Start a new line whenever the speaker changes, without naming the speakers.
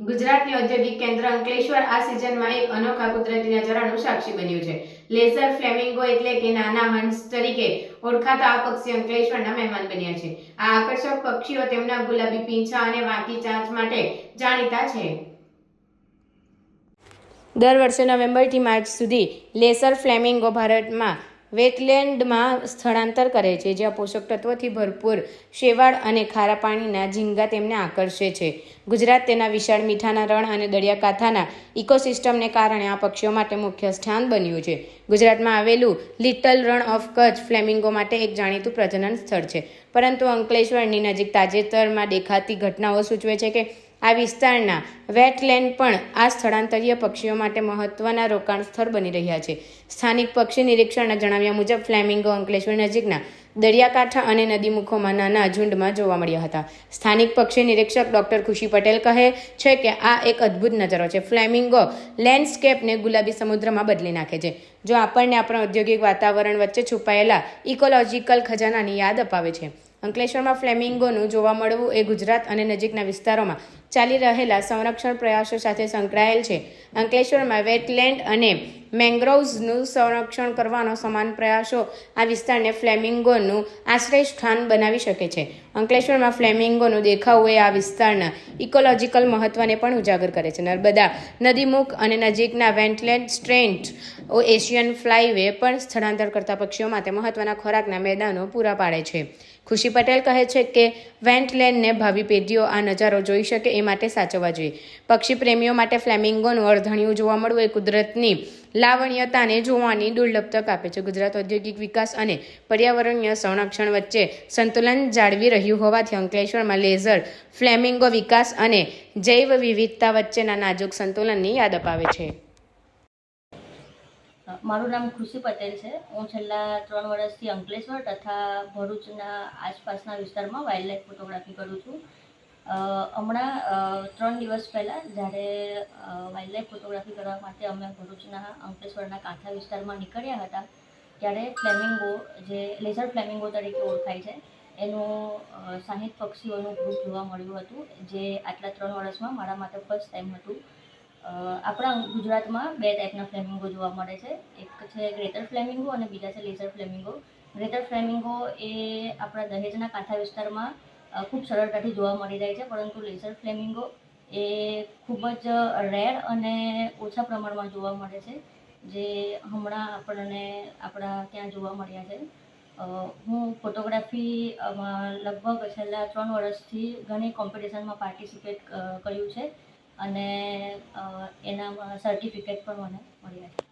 ગુજરાતની ઔદ્યોગિક કેન્દ્ર અંકલેશ્વર આ સિઝનમાં એક અનોખા કુદરતી નજારાનું સાક્ષી બન્યું છે. લેઝર ફ્લેમિંગો એટલે કે નાના હંસ તરીકે ઓળખાતા આ પક્ષી અંકલેશ્વરના મહેમાન બન્યા છે. આ આકર્ષક પક્ષીઓ તેમના ગુલાબી પીંછા અને વાંકી ચાંચ માટે જાણીતા છે. દર વર્ષે નવેમ્બરથી માર્ચ સુધી લેસર ફ્લેમિંગો ભારતમાં વેટલેન્ડમાં સ્થળાંતર કરે છે, જ્યાં પોષક તત્વોથી ભરપૂર શેવાળ અને ખારા પાણીના ઝીંગા તેમને આકર્ષે છે. ગુજરાત તેના વિશાળ મીઠાના રણ અને દરિયાકાંઠાના ઇકોસિસ્ટમને કારણે આ પક્ષીઓ માટે મુખ્ય સ્થાન બન્યું છે. ગુજરાતમાં આવેલું little Rann of Kutch flamingo માટે એક જાણીતું પ્રજનન સ્થળ છે. પરંતુ અંકલેશ્વરની નજીક તાજેતરમાં દેખાતી ઘટનાઓ સૂચવે છે કે આ વિસ્તારના વેટલેન્ડ પણ આ સ્થળાંતરીય પક્ષીઓ માટે મહત્વના રોકાણ સ્થળ બની રહ્યા છે. સ્થાનિક પક્ષી નિરીક્ષણના જણાવ્યા મુજબ ફ્લેમિંગો અંકલેશ્વર નજીકના દરિયાકાંઠા અને નદીમુખોમાં નાના ઝુંડમાં જોવા મળ્યા હતા. સ્થાનિક પક્ષી નિરીક્ષક ડોક્ટર ખુશી પટેલ કહે છે કે આ એક અદ્ભુત નજારો છે. ફ્લેમિંગો લેન્ડસ્કેપને ગુલાબી સમુદ્રમાં બદલી નાખે છે, જો આપણને આપણા ઔદ્યોગિક વાતાવરણ વચ્ચે છુપાયેલા ઇકોલોજીકલ ખજાનાની યાદ અપાવે છે. અંકલેશ્વરમાં ફ્લેમિંગોનું જોવા મળવું એ ગુજરાત અને નજીકના વિસ્તારોમાં ચાલી રહેલા સંરક્ષણ પ્રયાસો સાથે સંકળાયેલ છે. અંકલેશ્વરમાં વેટલેન્ડ અને મેંગ્રોવ્સનું સંરક્ષણ કરવાનો સમાન પ્રયાસો આ વિસ્તારને ફ્લેમિંગોનું આશ્રય સ્થાન બનાવી શકે છે. અંકલેશ્વરમાં ફ્લેમિંગોનું દેખાવું એ આ વિસ્તારના ઇકોલોજીકલ મહત્વને પણ ઉજાગર કરે છે. નર્મદા નદીમુખ અને નજીકના વેન્ટલેન્ડ સ્ટ્રેન્ટ એશિયન ફ્લાયવે પણ સ્થળાંતર કરતા પક્ષીઓ માટે મહત્વના ખોરાકના મેદાનો પૂરા પાડે છે. ખુશી પટેલ કહે છે કે વેન્ટલેન્ડને ભાવિ પેઢીઓ આ નજારો જોઈ શકે એ માટે સાચવવા જોઈએ. પક્ષી પ્રેમીઓ માટે ફ્લેમિંગોનું અર્ધણિયું જોવા મળવું એ કુદરતની લાવણ્યતાને જોવાની દુર્લભ તક આપે છે. ગુજરાત ઔદ્યોગિક વિકાસ અને પર્યાવરણીય સંરક્ષણ વચ્ચે સંતુલન જાળવી રહ્યું હોવાથી અંકલેશ્વરમાં લેઝર, ફ્લેમિંગો વિકાસ અને જૈવ વિવિધતા વચ્ચેના નાજુક સંતુલનની યાદ અપાવે છે.
મારું નામ ખુશી પટેલ છે. હું છેલ્લા ત્રણ વર્ષથી અંકલેશ્વર તથા ભરૂચના આસપાસના વિસ્તારમાં વાઇલ્ડ ફોટોગ્રાફી કરું છું. હમણાં ત્રણ દિવસ પહેલાં જ્યારે વાઇલ્ડલાઈફ ફોટોગ્રાફી કરવા માટે અમે ભરૂચના, અંકલેશ્વરના કાંઠા વિસ્તારમાં નીકળ્યા હતા, ત્યારે ફ્લેમિંગો જે, લેઝર ફ્લેમિંગો તરીકે ઓળખાય છે, એનું સાહીઠ પક્ષીઓનું ગ્રુપ જોવા મળ્યું હતું, જે આટલા ત્રણ વર્ષમાં મારા માટે ફર્સ્ટ ટાઈમ હતું. આપણા ગુજરાતમાં બે ટાઈપના ફ્લેમિંગો જોવા મળે છે, એક છે ગ્રેટર ફ્લેમિંગો અને બીજા છે લેઝર ફ્લેમિંગો. ગ્રેટર ફ્લેમિંગો એ આપણા દહેજના કાંઠા વિસ્તારમાં ખૂબ સરળતાથી જોવા મળી જાય છે, પરંતુ લેસર ફ્લેમિંગો એ ખૂબ જ રેર અને ઓછા પ્રમાણમાં જોવા મળે છે, જે હમણાં આપણને આપણા ત્યાં જોવા મળ્યા છે. હું ફોટોગ્રાફીમાં લગભગ છેલ્લા ત્રણ વર્ષથી ઘણી કોમ્પિટિશનમાં પાર્ટિસિપેટ કર્યું છે અને એનામાં સર્ટિફિકેટ પણ મને મળ્યા છે.